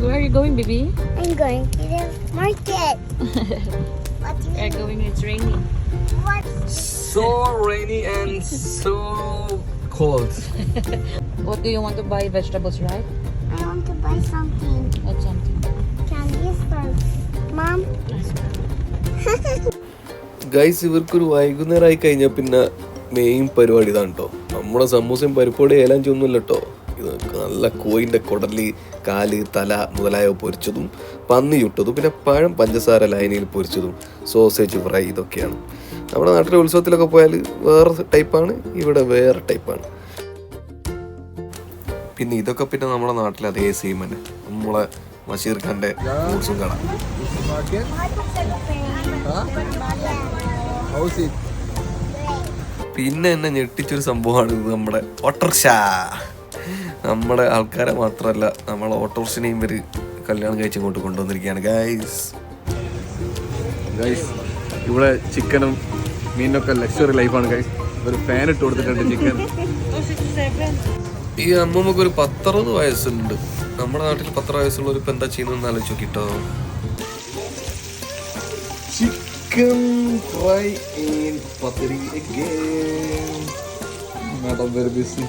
Where are you going, baby? I'm going to the market. what do We are going. It's raining. what? So rainy and so cold. What do you want to buy? Vegetables, right? I want to buy something. What's something? Candies first. Mom? Guys ഇവർക്കൊരു വൈകുന്നേരമായി കഴിഞ്ഞാൽ പിന്നെ main പരിപാടി ഇതാണ് കേട്ടോ നമ്മുടെ സമൂസയും പരിപ്പോടി ഏലാൻ ഒന്നുമില്ല കേട്ടോ നല്ല കോയിന്റെ കുടലി കാൽ തല മുതലായവ പൊരിച്ചതും പന്നി പിന്നെ പഴം പഞ്ചസാര ലൈനിയിൽ പൊരിച്ചതും സോസേജ് ഫ്രൈ ഇതൊക്കെയാണ്. നമ്മുടെ നാട്ടിലെ ഉത്സവത്തിലൊക്കെ പോയാൽ വേറെ ടൈപ്പാണ് ഇവിടെ വേറെ ടൈപ്പാണ്. പിന്നെ ഇതൊക്കെ പിന്നെ നമ്മുടെ നാട്ടിലെ അതേ സെയിം തന്നെ. നമ്മളെ ബഷീർ ഖാന്റെ ഫ്രൂട്ട്സും കാണാം. പിന്നെ എന്നെ ഞെട്ടിച്ചൊരു സംഭവമാണ് ഇത് നമ്മുടെ ഓട്ടോറിക്ഷ നമ്മുടെ ആൾക്കാരെ മാത്രമല്ല നമ്മൾ ഓട്ടോറിക്ഷനെയും ഇവർ കല്യാണം കഴിച്ച് ഇങ്ങോട്ട് കൊണ്ടുവന്നിരിക്കുകയാണ്. ഗൈസ് ഗൈസ് ഇവിടെ ചിക്കനും മീനൊക്കെ ലക്ഷറി ലൈഫാണ് ഗൈസ് ഒരു ഫാൻ ഇട്ട് കൊടുത്തിട്ടുണ്ട് ചിക്കൻ. ഈ അമ്മമ്മക്ക് ഒരു പത്തറുപത് വയസ്സുണ്ട്. നമ്മുടെ നാട്ടിൽ പത്തറ വയസ്സുള്ളവർ ഒരു എന്താ ചെയ്യുന്നതെന്ന് ആലോചിച്ച് നോക്കിട്ടോ ചിക്കൻ ഫ്രൈ പത്തിരി വെരി ബിസി